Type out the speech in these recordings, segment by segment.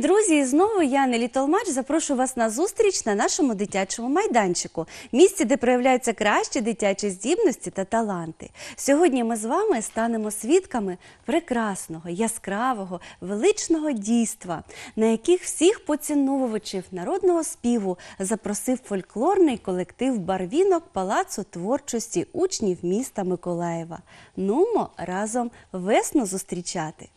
Друзі! І знову я, Нелі Толмач, запрошую вас на зустріч на нашому дитячому майданчику, місці, де проявляються кращі дитячі здібності та таланти. Сьогодні ми з вами станемо свідками прекрасного, яскравого, величного дійства, на яких всіх поціновувачів народного співу запросив фольклорний колектив Барвінок Палацу творчості учнів міста Миколаєва. Нумо разом весну зустрічати.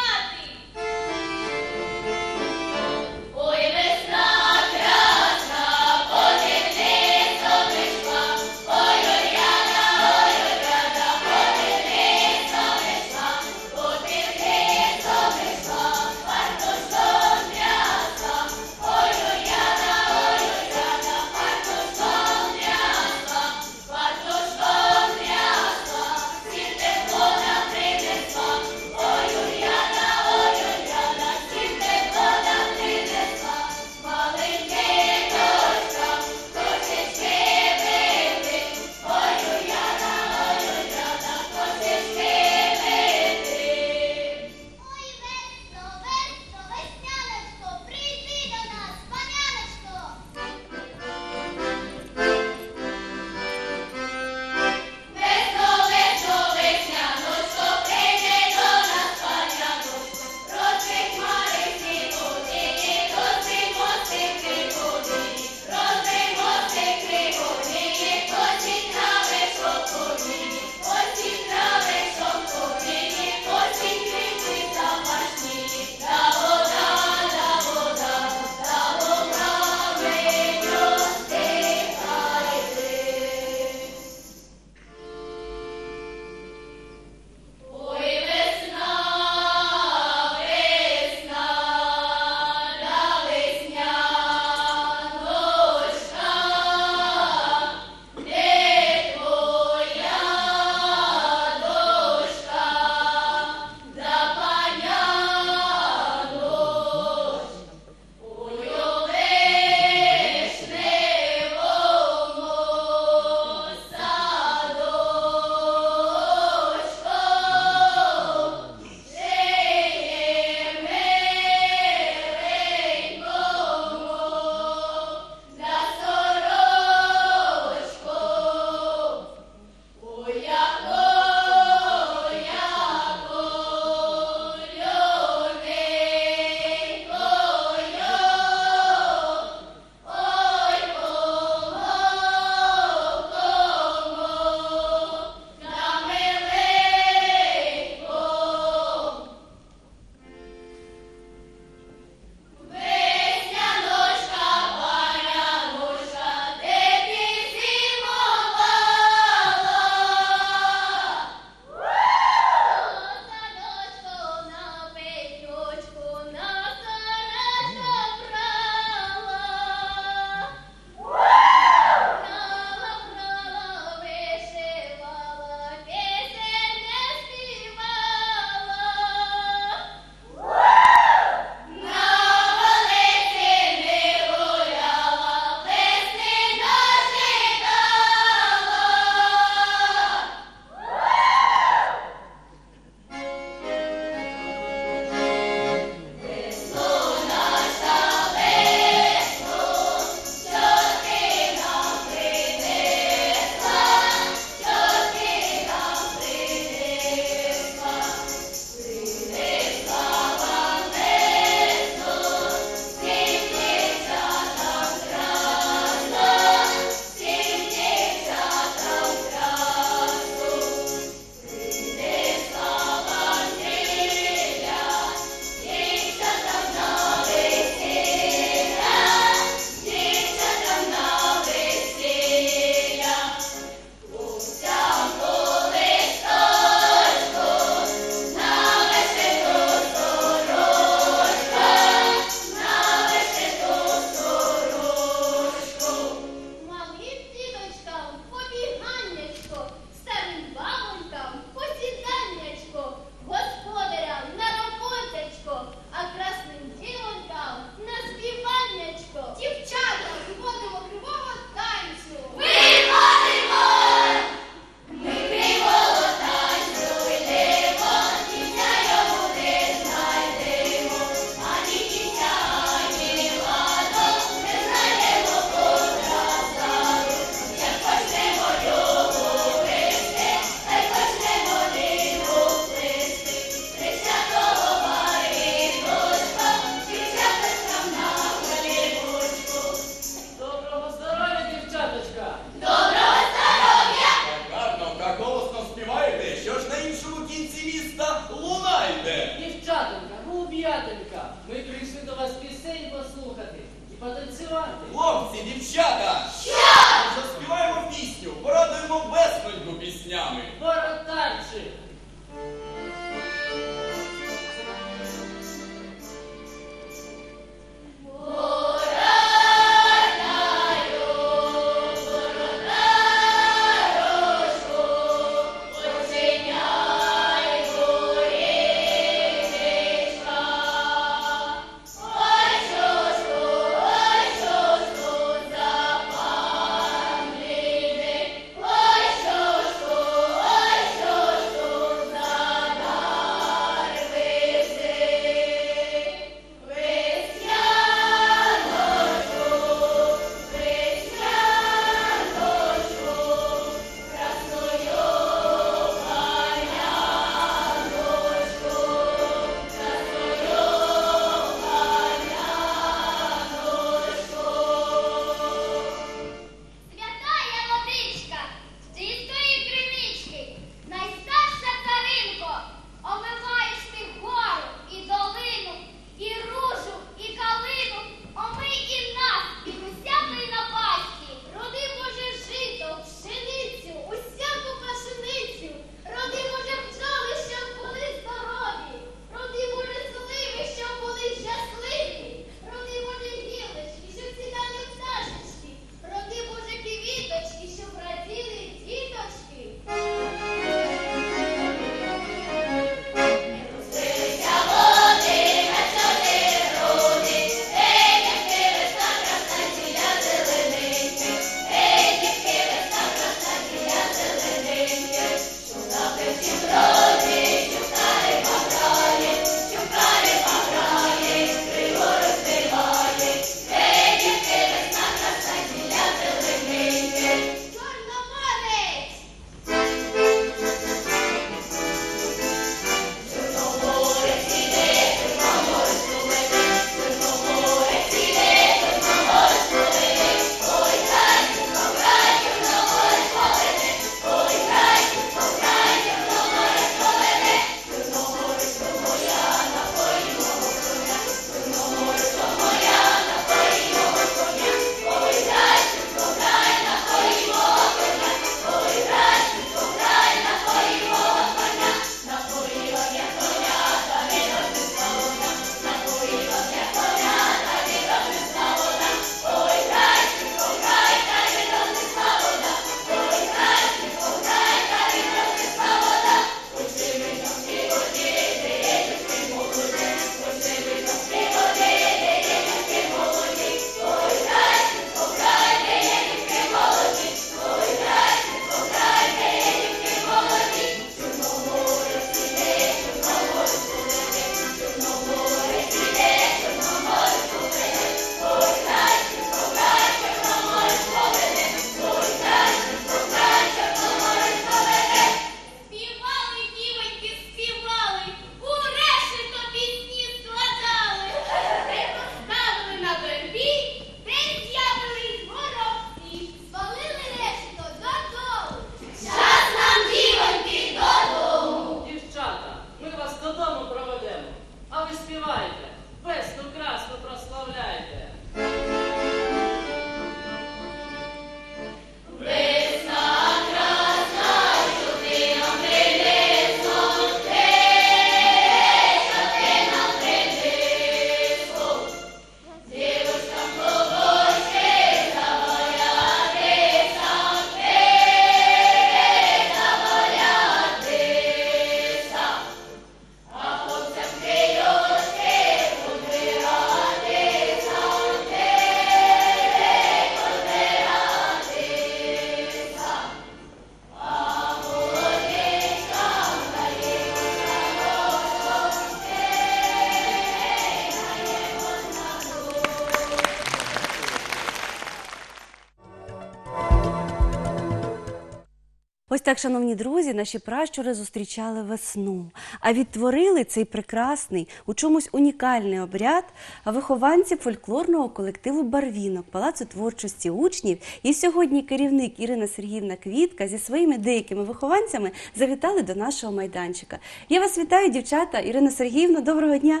так, шановні друзі, наші пращури зустрічали весну, а відтворили цей прекрасний, у чомусь унікальний обряд вихованці фольклорного колективу Барвінок, палацу творчості учнів. І сьогодні керівник Ірина Сергіївна Квітка зі своїми деякими вихованцями завітали до нашого майданчика. Я вас вітаю, дівчата Ірина Сергіївна, доброго дня.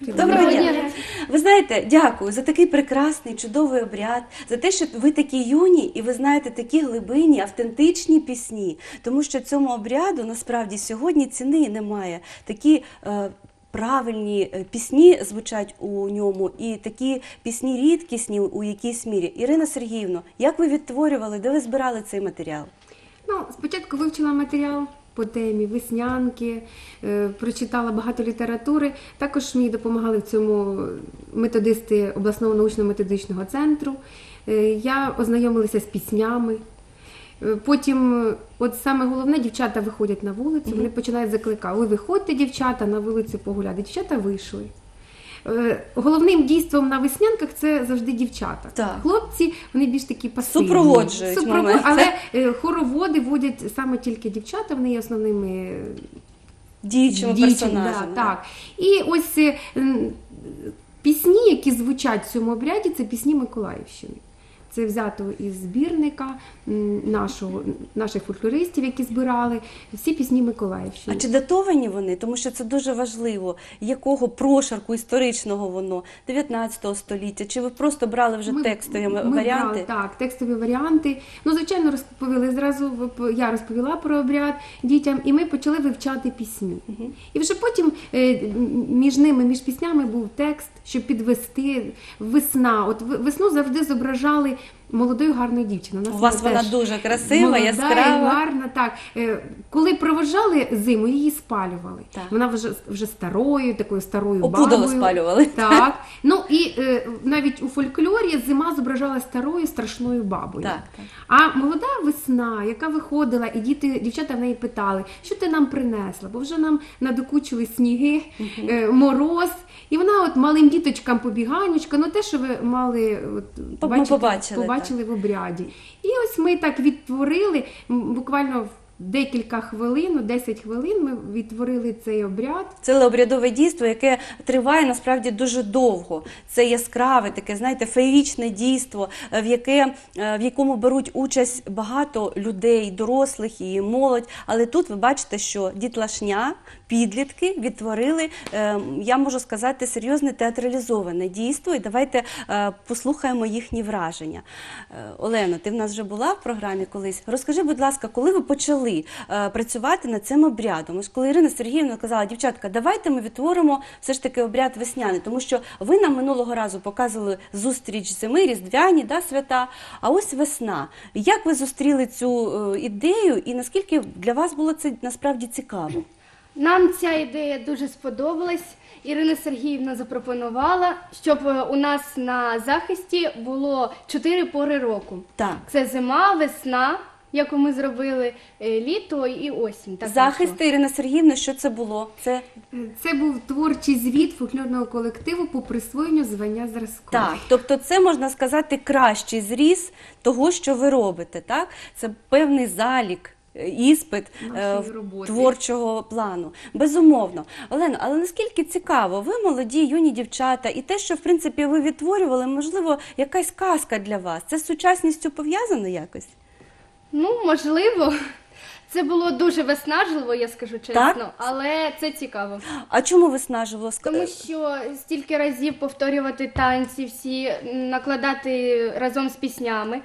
Доброго дня. Ви знаєте, дякую за такий прекрасний, чудовий обряд, за те, що ви такі юні і ви знаєте такі глибинні, автентичні пісні. Тому що цьому обряду насправді сьогодні ціни немає. Такі е, правильні е, пісні звучать у ньому, і такі пісні рідкісні у якійсь мірі. Ірина Сергіївна, як ви відтворювали, де ви збирали цей матеріал? Ну, спочатку вивчила матеріал по темі веснянки, е, прочитала багато літератури. Також мені допомагали в цьому методисти обласного научно-методичного центру. Е, Я ознайомилася з піснями. Е, Потім, от саме головне, дівчата виходять на вулицю, вони починають закликати. Ви виходьте, дівчата, на вулицю погуляти. Дівчата вийшли. Е, Головним дійством на веснянках це завжди дівчата. Так. Хлопці вони більш такі пасивні. Супроводжують Супровод-. Але е, хороводи водять саме тільки дівчата, вони є основними Діючими дівчат, персонажами. Да, так. І ось е, пісні, які звучать в цьому обряді, це пісні Миколаївщини. Це взято із збірника нашого, наших фольклористів, які збирали всі пісні Миколаївщини. А чи датовані вони? Тому що це дуже важливо. Якого прошарку історичного воно 19 століття? Чи ви просто брали вже Ми- текстові ми варіанти? брали, так, текстові варіанти. Ну, звичайно, розповіли зразу. Я розповіла про обряд дітям, і ми почали вивчати пісні. І вже потім е, між ними, між піснями був текст, щоб підвести весна. От весну завжди зображали молодою гарною дівчиною. У вас вона теж дуже красива, молода яскрава. і гарна. Так. Е, Коли провожали зиму, її спалювали. Так. Вона вже, вже старою, такою старою бабою. спалювали. Так. Ну і е, навіть у фольклорі зима зображала старою страшною бабою. Так, так. А молода весна, яка виходила, і діти, дівчата в неї питали, що ти нам принесла? Бо вже нам надокучили сніги, е, мороз. І вона от малим діточкам побіганючка, ну те, що ви мали от, По- побачили, побачили в обряді. І ось ми так відтворили буквально в декілька хвилин, у 10 хвилин ми відтворили цей обряд. Це обрядове дійство, яке триває насправді дуже довго. Це яскраве, таке, знаєте, феєрічне дійство, е, в яке е, в якому беруть участь багато людей, дорослих і молодь. Але тут ви бачите, що дітлашня, підлітки відтворили, е, я можу сказати, серйозне театралізоване дійство. І давайте послухаємо їхні враження. Олено, ти в нас вже була в програмі колись. Розкажи, будь ласка, коли ви почали е, працювати над цим обрядом? Ось коли Ірина Сергіївна казала, дівчатка, давайте ми відтворимо все ж таки обряд весняний, тому що ви нам минулого разу показували зустріч зими, різдвяні да, свята. А ось весна. Як ви зустріли цю е, ідею, і наскільки для вас було це насправді цікаво? Нам ця ідея дуже сподобалась. Ірина Сергіївна запропонувала, щоб е, у нас на захисті було чотири пори року. Так. Це зима, весна, яку ми зробили, е, літо і осінь. Так Захисти Ірина Сергіївна, що це було? Це Е, Це був творчий звіт фольклорного колективу по присвоєнню звання зразку. Так, тобто це можна сказати кращий зріз того, що ви робите. Так, це певний залік. е, Іспит е, Нашої роботи. творчого плану. Безумовно. Олено, але наскільки цікаво, ви молоді, юні дівчата, і те, що в принципі ви відтворювали, можливо, якась казка для вас. Це з сучасністю пов'язано якось? Ну, можливо. Це було дуже виснажливо, я скажу чесно, Так? але це цікаво. А чому виснажливо? Ск- Тому що стільки разів повторювати танці, всі накладати разом з піснями.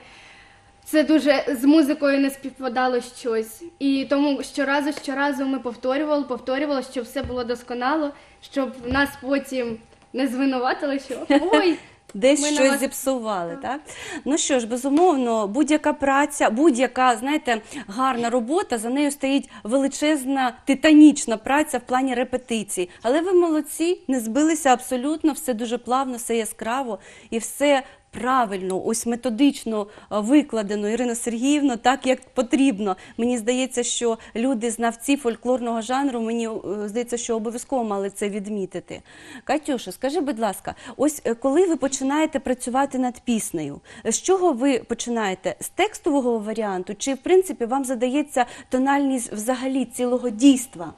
Це дуже з музикою не співпадало щось. І тому щоразу, щоразу ми повторювали, повторювали, щоб все було досконало, щоб нас потім не звинуватили, що ой, Десь Ми щось вас- зіпсували, так? Ну що ж, безумовно, будь-яка праця, будь-яка, знаєте, гарна робота, за нею стоїть величезна титанічна праця в плані репетицій. Але ви молодці, не збилися абсолютно, все дуже плавно, все яскраво і все правильно, ось методично е, викладено Ірина Сергіївна, так як потрібно. Мені здається, що люди, знавці фольклорного жанру, мені е, здається, що обов'язково мали це відмітити. Катюша, скажи, будь ласка, ось е, коли ви починаєте працювати над піснею, з чого ви починаєте? З текстового варіанту, чи в принципі вам задається тональність взагалі цілого дійства?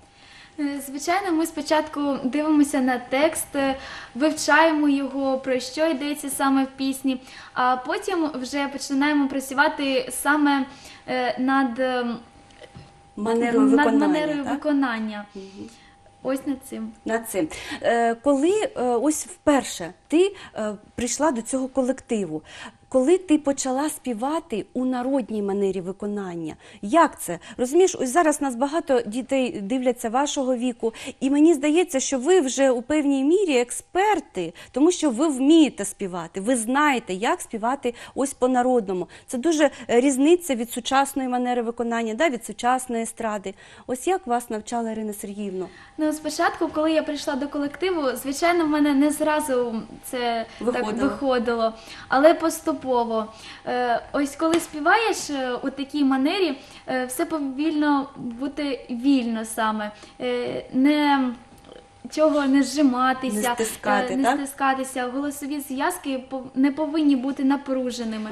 Е, Звичайно, ми спочатку дивимося на текст, е, вивчаємо його, про що йдеться саме в пісні, а потім вже починаємо працювати саме е, над, Манерою над виконання, манерою так? виконання. ось над цим. над цим. Коли ось вперше ти прийшла до цього колективу, коли ти почала співати у народній манері виконання, як це? Розумієш, ось зараз нас багато дітей дивляться вашого віку, і мені здається, що ви вже у певній мірі експерти, тому що ви вмієте співати, ви знаєте, як співати ось по-народному. Це дуже різниця від сучасної манери виконання, да, від сучасної естради. Ось як вас навчала Ірина Сергіївна? Ну, спочатку, коли я прийшла до колективу, звичайно, в мене не зразу це Виходило. так виходило, але поступово. Е, ось коли співаєш е, у такій манері, е, все повільно бути вільно саме. Не Чого не зжиматися, Не стискати, е, не так? стискатися. Голосові зв'язки не повинні бути напруженими.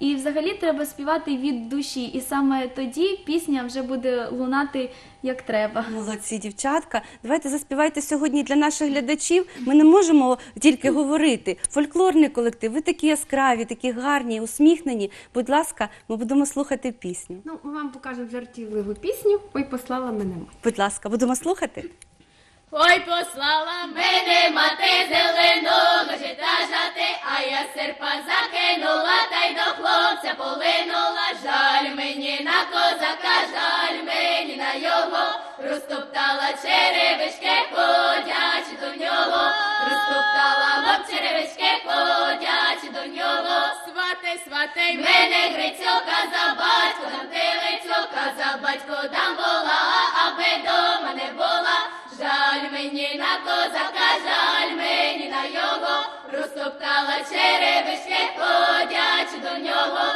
І взагалі треба співати від душі. І саме тоді пісня вже буде лунати як треба. Молодці, дівчатка. Давайте заспівайте сьогодні для наших глядачів. Ми не можемо тільки говорити. Фольклорний колектив, ви такі яскраві, такі гарні, усміхнені. Будь ласка, ми будемо слухати пісню. Ну, ми вам покажемо жартівливу пісню. Ой, послала мене. Будь ласка, будемо слухати. Ой, послала мене мати зеленого жита жати, а я серпа закинула та й до хлопця полинула. Жаль мені на козака, жаль мені на його, розтоптала черевички, ходячи до нього, розтоптала гоп черевички, ходячи до нього. Свати, свати, мене грицьока за батько, дам телецьока за батько дам вола, аби дома не була. Жаль мені на козака, жаль мені на його, розтоптала черевички, ходячи до нього,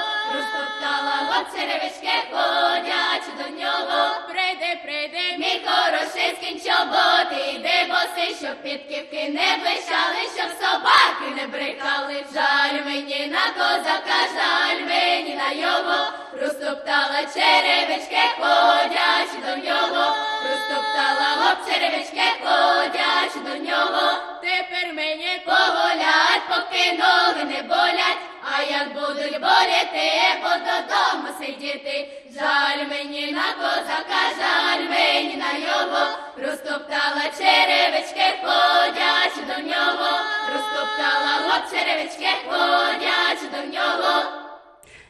черевички, ходячи до нього. Прийди, прийди, мій хороший скінь чоботи, іди боси, щоб підківки не блищали, щоб собаки не брикали. Жаль мені на козака, жаль мені на його, розтоптала черевички, ходячи до нього, розтоптала гоп черевички, ходячи до нього. Тепер мені поволять, поки ноги не болять, а як будуть боліти, бо додому сидіти. Жаль мені на козака, жаль мені на його, розтоптала черевички, ходячи до нього, розтоптала лоб черевички, ходячи до нього.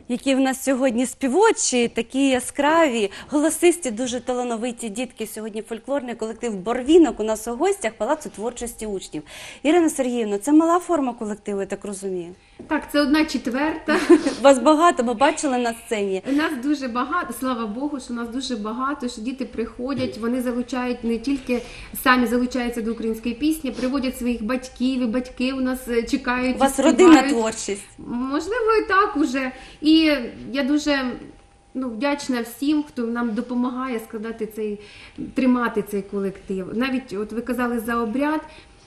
Які в нас сьогодні співочі, такі яскраві, голосисті, дуже талановиті дітки. Сьогодні фольклорний колектив Борвінок у нас у гостях Палацу творчості учнів. Ірина Сергіївна, це мала форма колективу, я так розумію. Так, це одна четверта. Вас багато, ми бачили на сцені. Нас дуже багато, слава Богу, що нас дуже багато, що діти приходять, вони залучають не тільки самі залучаються до української пісні, приводять своїх батьків, і батьки у нас е, чекають. У вас співають. родинна творчість. Можливо, і так уже. І я дуже ну, вдячна всім, хто нам допомагає складати цей, тримати цей колектив. Навіть от ви казали за обряд.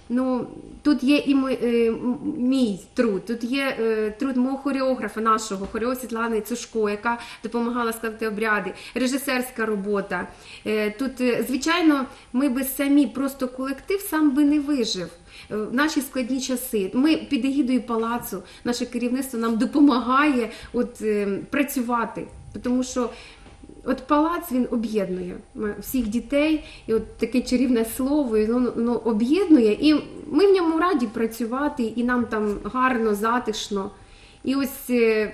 Ну тут є і мій, е, мій труд, тут є е, труд мого хореографа, нашого хорео Світлани Цушко, яка допомагала складати обряди, режисерська робота. Е, тут, е, звичайно, ми би самі, просто колектив сам би не вижив. Е, В наші складні часи ми під егідою палацу, наше керівництво нам допомагає от, е, працювати, тому що от палац він об'єднує всіх дітей, і от таке чарівне слово і воно, об'єднує, і ми в ньому раді працювати, і нам там гарно, затишно. І ось е,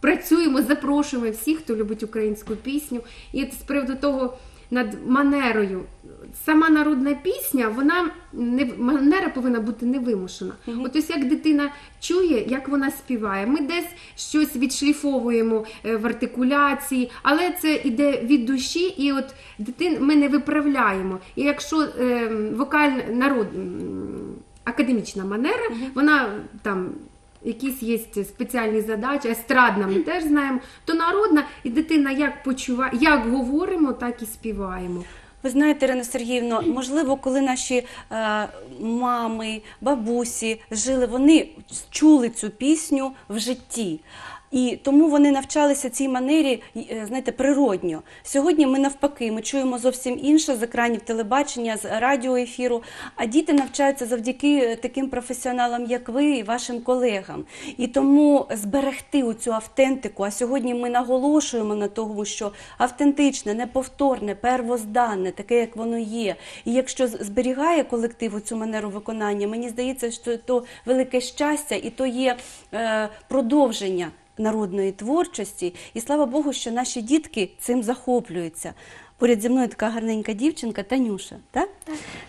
працюємо, запрошуємо всіх, хто любить українську пісню. І з приводу того над манерою. Сама народна пісня, вона не манера повинна бути невимушена. От ось як дитина чує, як вона співає. Ми десь щось відшліфовуємо е, в артикуляції, але це йде від душі, і от дитин ми не виправляємо. І якщо е, вокальна народ академічна манера, вона там якісь є спеціальні задачі, естрадна, ми теж знаємо, то народна і дитина як почуває, як говоримо, так і співаємо. Ви знаєте, Ірина Сергіївно, можливо, коли наші е, мами, бабусі жили, вони чули цю пісню в житті. І тому вони навчалися цій манері, е, знаєте, природньо. Сьогодні ми навпаки, ми чуємо зовсім інше з екранів телебачення, з радіоефіру. А діти навчаються завдяки е, таким професіоналам, як ви і вашим колегам. І тому зберегти цю автентику. А сьогодні ми наголошуємо на тому, що автентичне, неповторне, первозданне, таке, як воно є. І якщо зберігає колектив цю манеру виконання, мені здається, що то велике щастя, і то є е, продовження народної творчості. І слава Богу, що наші дітки цим захоплюються. Поряд зі мною така гарненька дівчинка Танюша. Так?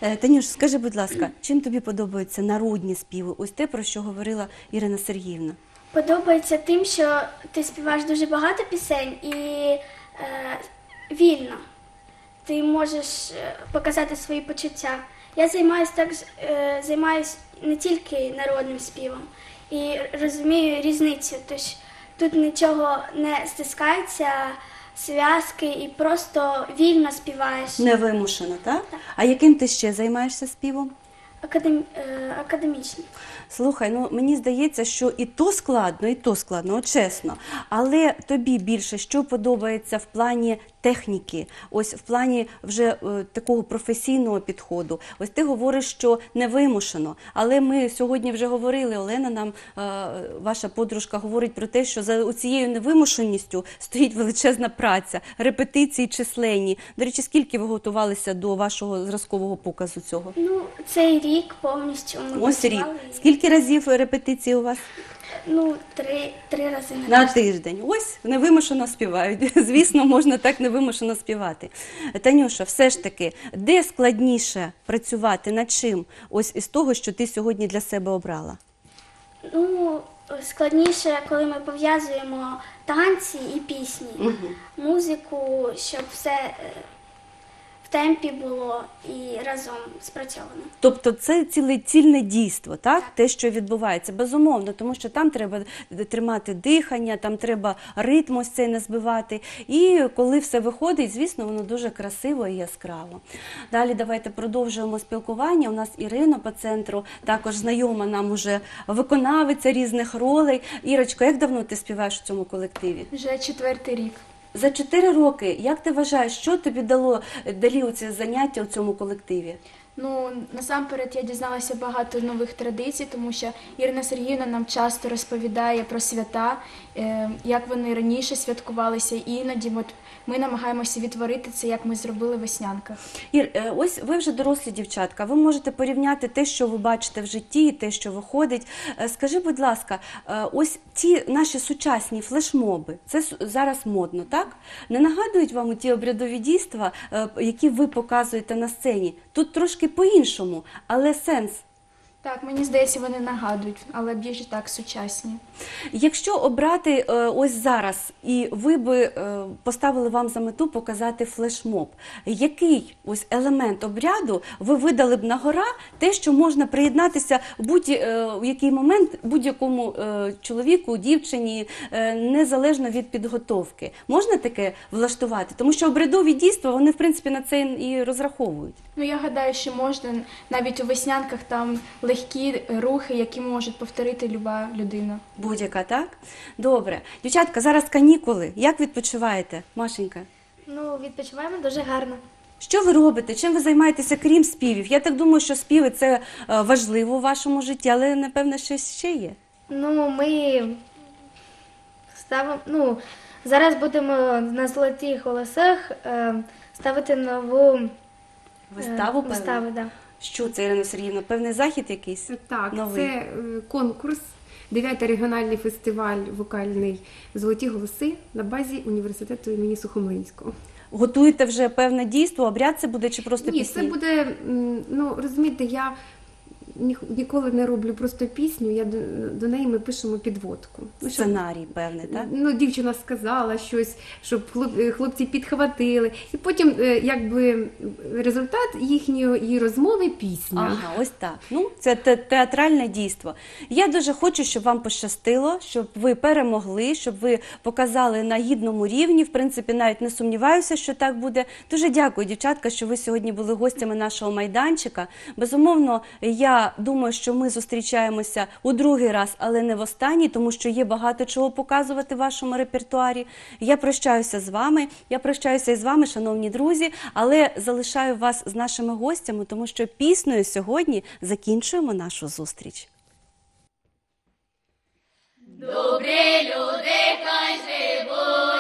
Е, Танюш, скажи, будь ласка, чим тобі подобаються народні співи? Ось те, про що говорила Ірина Сергіївна. Подобається тим, що ти співаєш дуже багато пісень і е, вільно. Ти можеш е, показати свої почуття. Я займаюся так е, займаюсь не тільки народним співом і розумію різницю. Тож тут нічого не стискається, зв'язки і просто вільно співаєш. Не вимушено, так? так? А яким ти ще займаєшся співом? Академ, е, академічно. Слухай, ну мені здається, що і то складно, і то складно, от чесно. Але тобі більше що подобається в плані техніки, ось в плані вже е, такого професійного підходу. Ось ти говориш, що не вимушено. Але ми сьогодні вже говорили, Олена нам, е, ваша подружка, говорить про те, що за цією невимушеністю стоїть величезна праця, репетиції численні. До речі, скільки ви готувалися до вашого зразкового показу цього? Ну, цей рік повністю ми Ось рік. працювали. Скільки разів репетиції у вас? Ну, три, три рази на, На тиждень. тиждень. Ось невимушено співають. Звісно, можна так невимушено співати. Танюша, все ж таки, де складніше працювати над чим? Ось із того, що ти сьогодні для себе обрала. Ну, складніше, коли ми пов'язуємо танці і пісні, музику, щоб все е, темпі було і разом спрацьовано. Тобто це ціле цільне дійство, так? Те, що відбувається, безумовно, тому що там треба тримати дихання, там треба ритм ось цей не збивати. І коли все виходить, звісно, воно дуже красиво і яскраво. Далі давайте продовжуємо спілкування. У нас Ірина по центру, також знайома нам уже виконавиця різних ролей. Ірочко, як давно ти співаєш в цьому колективі? Вже четвертий рік. За чотири роки, як ти вважаєш, що тобі дало далі оці заняття у цьому колективі? Ну, насамперед я дізналася багато нових традицій, тому що Ірина Сергіївна нам часто розповідає про свята, е, як вони раніше святкувалися, іноді от ми намагаємося відтворити це, як ми зробили в веснянках. Ір, е, ось ви вже дорослі дівчатка. Ви можете порівняти те, що ви бачите в житті, і те, що виходить. Е, Скажи, будь ласка, е, ось ті наші сучасні флешмоби, це зараз модно, так? Не нагадують вам ті обрядові дійства, які ви показуєте на сцені? Тут трошки по-іншому, але сенс. Так, мені здається, вони нагадують, але більш так сучасні. Якщо обрати е, ось зараз, і ви би е, поставили вам за мету показати флешмоб, який ось елемент обряду ви видали б на гора, те, що можна приєднатися в будь-який момент будь-якому е, чоловіку, дівчині, е, незалежно від підготовки, можна таке влаштувати? Тому що обрядові дійства вони в принципі на це і розраховують. Ну, я гадаю, що можна навіть у веснянках там легкі рухи, які можуть повторити люба людина. Будь-яка, так? Добре. Дівчатка, зараз канікули. Як відпочиваєте, Машенька? Ну, відпочиваємо дуже гарно. Що ви робите? Чим ви займаєтеся, крім співів? Я так думаю, що співи це е, важливо у вашому житті, але напевно щось ще є. Ну, ми ставимо. Ну, зараз будемо на золотих голосах е, ставити нову е, Виставу, певно? виставу. Да. Що це, Ірина Сергіївна? Певний захід якийсь? Так, Новий. це конкурс, конкурс, дев'ятий регіональний фестиваль вокальний Золоті голоси на базі університету імені Сухомлинського. Готуєте вже певне дійство, обряд це буде чи просто Ні, пісні? це буде, ну розумієте, я ні- ніколи не роблю просто пісню, я до, до неї ми пишемо підводку. Ну, щоб- Сценарій певний, так? Ну, дівчина сказала щось, щоб хлоп- е, хлопці підхватили. І потім, е, якби результат їхньої її розмови пісня. Ага, ось так. Ну, це те- театральне дійство. Я дуже хочу, щоб вам пощастило, щоб ви перемогли, щоб ви показали на гідному рівні. В принципі, навіть не сумніваюся, що так буде. Дуже дякую, дівчатка, що ви сьогодні були гостями нашого майданчика. Безумовно, я Думаю, що ми зустрічаємося у другий раз, але не в останній, тому що є багато чого показувати в вашому репертуарі. Я прощаюся з вами. Я прощаюся із вами, шановні друзі, але залишаю вас з нашими гостями, тому що піснею сьогодні закінчуємо нашу зустріч. Добрі люди, хай живуть,